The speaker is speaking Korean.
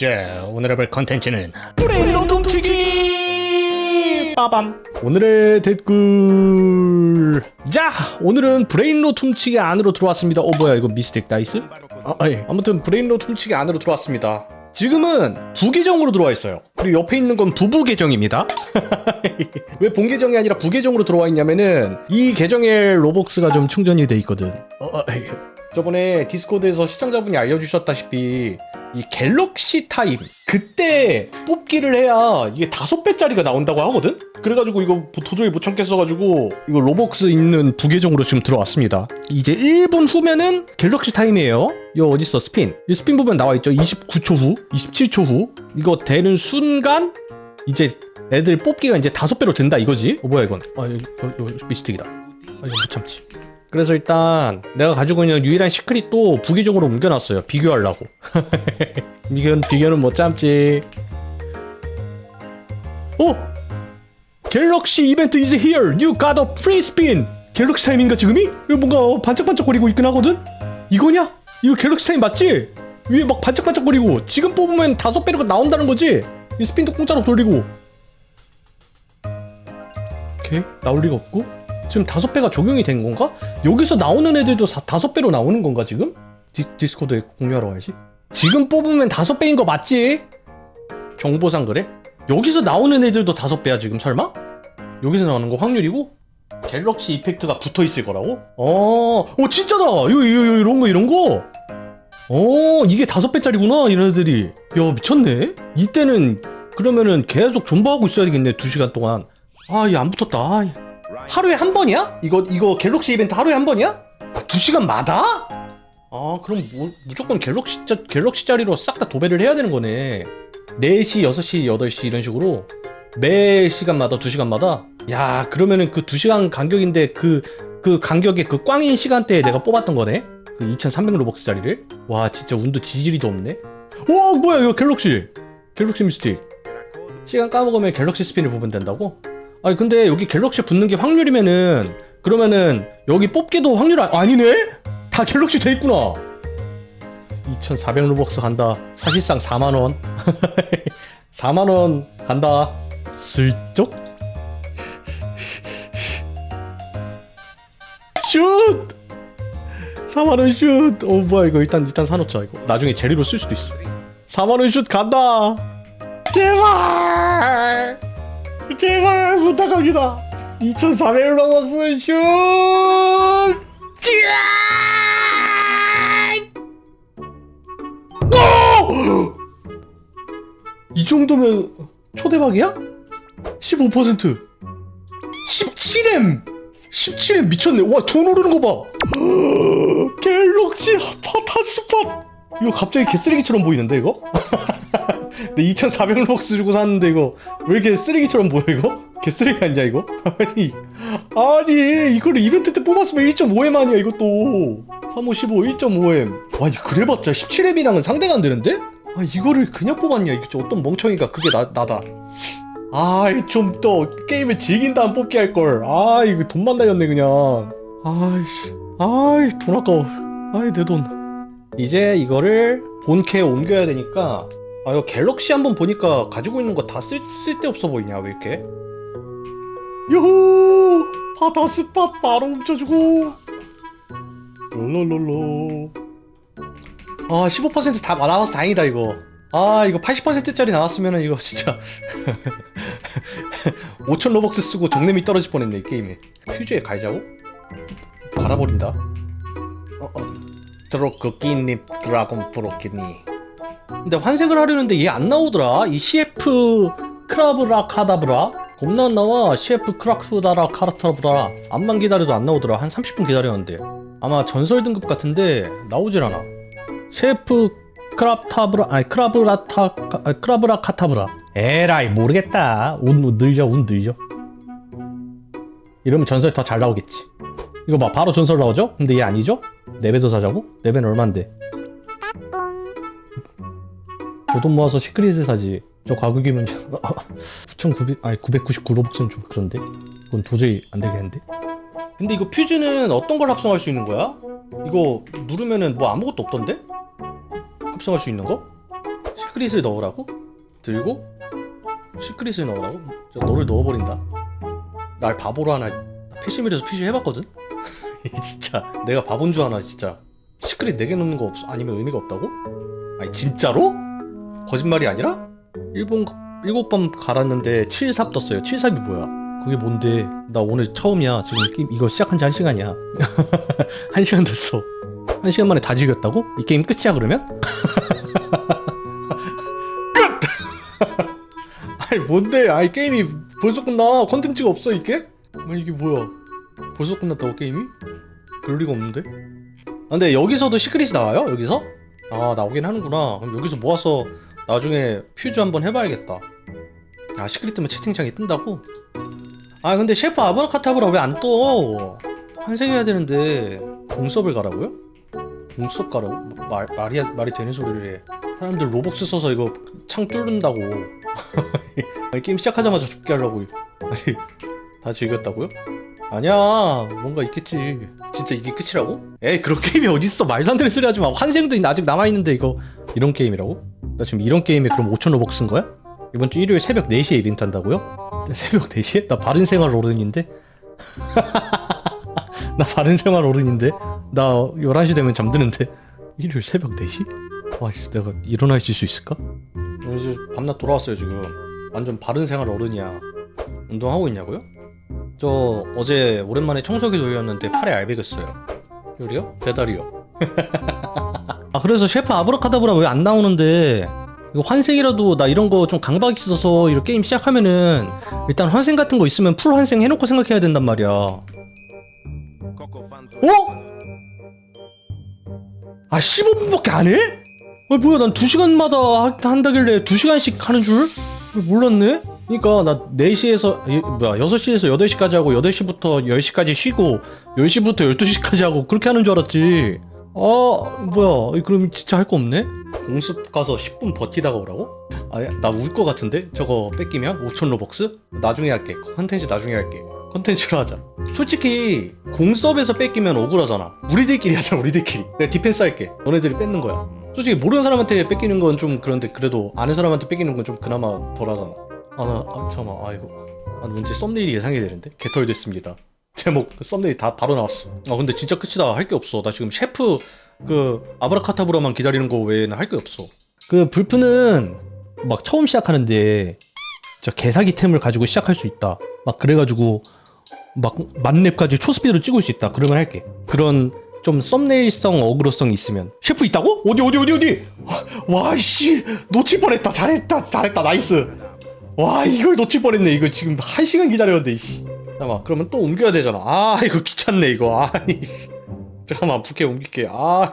자 오늘 해볼 컨텐츠는 브레인로 훔치기 빠밤. 오늘의 댓글. 자 오늘은 브레인로 훔치기 안으로 들어왔습니다. 어 뭐야 이거 미스텍 다이스? 아, 아니, 아무튼 브레인로 훔치기 안으로 들어왔습니다. 지금은 부계정으로 들어와 있어요. 그리고 옆에 있는 건 부부 계정입니다. 왜 본 계정이 아니라 부계정으로 들어와 있냐면은 이 계정에 로벅스가 좀 충전이 돼 있거든. 어, 어, 에이. 저번에 디스코드에서 시청자분이 알려주셨다시피 이 갤럭시 타임 그때 뽑기를 해야 이게 다섯 배짜리가 나온다고 하거든? 그래가지고 이거 도저히 못 참겠어가지고 이거 로벅스 있는 부계정으로 지금 들어왔습니다. 이제 1분 후면은 갤럭시 타임이에요. 이거 어딨어? 스핀. 이 스핀 보면 나와있죠? 29초 후 27초 후. 이거 되는 순간 이제 애들 뽑기가 이제 다섯 배로 된다 이거지? 어 뭐야 이건? 아 이거, 이거 미스틱이다. 아 이거 못 참지 그래서 일단 내가 가지고 있는 유일한 시크릿도 부기적으로 옮겨놨어요 비교하려고 이건 비교는 못 참지 오! 갤럭시 이벤트 is here you got a free spin 갤럭시 타임인가 지금이? 이거 뭔가 반짝반짝거리고 있긴 하거든? 이거냐? 이거 갤럭시 타임 맞지? 위에 막 반짝반짝거리고 지금 뽑으면 다섯 배로가 나온다는 거지? 이 스핀도 공짜로 돌리고 오케이 나올 리가 없고 지금 다섯 배가 적용이 된 건가? 여기서 나오는 애들도 사, 다섯 배로 나오는 건가 지금? 디, 디스코드에 공유하러 와야지 지금 뽑으면 다섯 배인 거 맞지? 경보상 그래? 여기서 나오는 애들도 다섯 배야 지금 설마? 여기서 나오는 거 확률이고? 갤럭시 이펙트가 붙어 있을 거라고? 어, 어 진짜다. 이거, 이거 이런 거 이런 거. 어, 이게 다섯 배짜리구나 이런 애들이. 야 미쳤네. 이때는 그러면은 계속 존버하고 있어야 되겠네 두 시간 동안. 아, 얘 안 붙었다. 아, 하루에 한 번이야? 이거 이거 갤럭시 이벤트 하루에 한 번이야? 두 시간마다? 아, 그럼 뭐, 무조건 갤럭시 짜, 갤럭시 짜리로 싹 다 도배를 해야 되는 거네. 4시, 6시, 8시 이런 식으로 매 시간마다 2시간마다 야 그러면은 그 2시간 간격인데 그 그 간격의 그 꽝인 시간대에 내가 뽑았던 거네 그 2300 로벅스짜리를 와 진짜 운도 지지리도 없네 와 뭐야 이거 갤럭시 갤럭시 미스틱 시간 까먹으면 갤럭시 스핀을 보면 된다고? 아니 근데 여기 갤럭시 붙는 게 확률이면은 그러면은 여기 뽑기도 확률 아, 아니네? 다 갤럭시 돼 있구나. 2400 로벅스 간다. 사실상 4만 원. 4만 원 간다. 슬쩍. 슛! 4만원 슛! 어, 뭐야 이거 일단 일단 사놓자 이거. 나중에 재료로 쓸 수도 있어. 4만원 슛 간다! 제발 제발 부탁합니다. 2400 로벅스 슛! 오! 이 정도면 초대박이야? 15% 17M 17M 미쳤네. 와 돈 오르는 거 봐. 갤럭시 파타스팟 이거 갑자기 개쓰레기처럼 보이는데 이거? 내 2400럭스 주고 샀는데 이거 왜 이렇게 쓰레기처럼 보여 이거? 개 쓰레기 아니야 이거? 아니 아니 이거를 이벤트 때 뽑았으면 1.5M 아니야 이것도. 35, 15, 1.5M 아니 그래봤자 17M이랑은 상대가 안 되는데? 아 이거를 그냥 뽑았냐? 좀 어떤 멍청이가 그게 나, 나다. 아이 좀또 게임을 즐긴 다음 뽑기 할걸. 아 이거 돈만 날렸네 그냥. 아이씨. 아이 돈 아까워. 아이 내 돈. 이제 이거를 본캐에 옮겨야 되니까 아 이거 갤럭시 한번 보니까 가지고 있는 거 다쓸 쓸데없어 보이냐 왜 이렇게? 요호 파다스팟 바로 훔쳐주고. 롤롤롤로 아 15%다 나와서 다행이다 이거. 아 이거 80%짜리 나왔으면은 이거 진짜. 5천 로벅스 쓰고 정nem이 떨어질 뻔했네 이 게임에 퓨즈에 갈자고? 갈아버린다. 어, 어. 드로크 끼니 드라곤 프로끼니 근데 환색을 하려는데 얘 안 나오더라. 이 CF 크라브라 카다브라. 겁나 안 나와. CF 크라크다라 카르타브라 암만 기다려도 안 나오더라. 한 30분 기다렸는데. 아마 전설 등급 같은데 나오질 않아. CF 크랍타브라 아니 크라브라타 크라브라 카타브라. 에라이 모르겠다. 운, 운 늘죠 운 늘죠 이러면 전설 더 잘 나오겠지. 이거 봐. 바로 전설 나오죠? 근데 얘 아니죠? 4배 더 사자고? 4배는 얼만데 저 돈 모아서 시크릿을 사지 저 가격이면 9,900 아니 999로벅스는 좀 그런데 그건 도저히 안 되겠는데 근데 이거 퓨즈는 어떤 걸 합성할 수 있는 거야? 이거 누르면은 뭐 아무것도 없던데? 합성할 수 있는 거? 시크릿을 넣으라고? 들고 시크릿을 넣으라고? 저 너를 넣어버린다 날 바보로 하나 패시밀에서 피시 해봤거든? 진짜 내가 바본 줄 아나 진짜 시크릿 4개 넣는 거 없어 아니면 의미가 없다고? 아니 진짜로? 거짓말이 아니라? 일본 일곱 번 갈았는데 7삽 떴어요 7삽이 뭐야 그게 뭔데 나 오늘 처음이야 지금 이거 시작한 지 한 시간이야 한 시간 됐어 한 시간 만에 다 즐겼다고? 이 게임 끝이야 그러면? 끝! 아니 뭔데 아이 게임이 벌써 끝나 컨텐츠가 없어 이게? 아 이게 뭐야 벌써 끝났다고 게임이? 그럴 리가 없는데 아, 근데 여기서도 시크릿이 나와요? 여기서? 아 나오긴 하는구나 그럼 여기서 모아서 나중에 퓨즈 한번 해봐야겠다 아 시크릿 뜨면 채팅창에 뜬다고? 아 근데 셰프 아브라카타브라 왜 안 떠? 환생해야 되는데 공섭을 가라고요? 공섭 가라고? 말, 말이, 말이 되는 소리를 해 사람들 로벅스 써서 이거 창 뚫는다고 게임 시작하자마자 죽게 하려고 아니 다 즐겼다고요? 아니야 뭔가 있겠지 진짜 이게 끝이라고? 에이 그런 게임이 어딨어 말도 안 되는 소리 하지마 환생도 아직 남아있는데 이거 이런 게임이라고? 나 지금 이런 게임에 그럼 5천 로벅 쓴 거야? 이번 주 일요일 새벽 4시에 이벤트 한다고요? 새벽 4시에? 나 바른생활 어른인데? 나 바른생활 어른인데? 나 11시 되면 잠드는데? 일요일 새벽 4시? 와 씨, 내가 일어나 있을 수 있을까? 어, 이제 밤낮 돌아왔어요 지금 완전 바른생활 어른이야 운동하고 있냐고요? 저 어제 오랜만에 청소기 돌렸는데 팔에 알배겼어요 요리요? 배달이요 아 그래서 셰프 아브라카다브라 왜 안 나오는데 이거 환생이라도 나 이런 거 좀 강박 있어서 이런 게임 시작하면은 일단 환생 같은 거 있으면 풀 환생 해놓고 생각해야 된단 말이야 어? 아 15분밖에 안 해? 아 뭐야 난 2시간마다 한다길래 2시간씩 하는 줄? 몰랐네? 그니까 나 4시에서 이- 뭐야 6시에서 8시까지 하고 8시부터 10시까지 쉬고 10시부터 12시까지 하고 그렇게 하는 줄 알았지 아 뭐야. 이, 그럼 진짜 할 거 없네? 공습 가서 10분 버티다가 오라고? 아나 울 거 같은데? 저거 뺏기면 5천 로벅스? 나중에 할게. 컨텐츠 나중에 할게. 컨텐츠로 하자. 솔직히 공섭에서 뺏기면 억울하잖아. 우리들끼리 하자 우리들끼리. 내가 디펜스 할게. 너네들이 뺏는 거야. 솔직히 모르는 사람한테 뺏기는 건 좀 그런데 그래도 아는 사람한테 뺏기는 건 좀 그나마 덜하잖아. 아나 아, 잠깐만. 아 이거. 아 문제 썸네일이 예상이 되는데? 개털 됐습니다 제목 썸네일 다 바로 나왔어. 아 근데 진짜 끝이다. 할 게 없어. 나 지금 셰프 그 아브라카타브라만 기다리는 거 외에는 할 게 없어. 그 불프는 막 처음 시작하는데 저 개사기템을 가지고 시작할 수 있다. 막 그래가지고 막 만렙까지 초스피드로 찍을 수 있다. 그러면 할게. 그런 좀 썸네일성 어그로성이 있으면. 셰프 있다고? 어디 어디 어디 어디? 와씨. 놓칠 뻔했다. 잘했다. 잘했다. 나이스. 와 이걸 놓칠 뻔했네. 이거 지금 한 시간 기다렸는데 씨. 잠깐만 그러면 또 옮겨야 되잖아. 아 이거 귀찮네 이거. 아니 씨. 잠깐만 부캐 옮길게. 아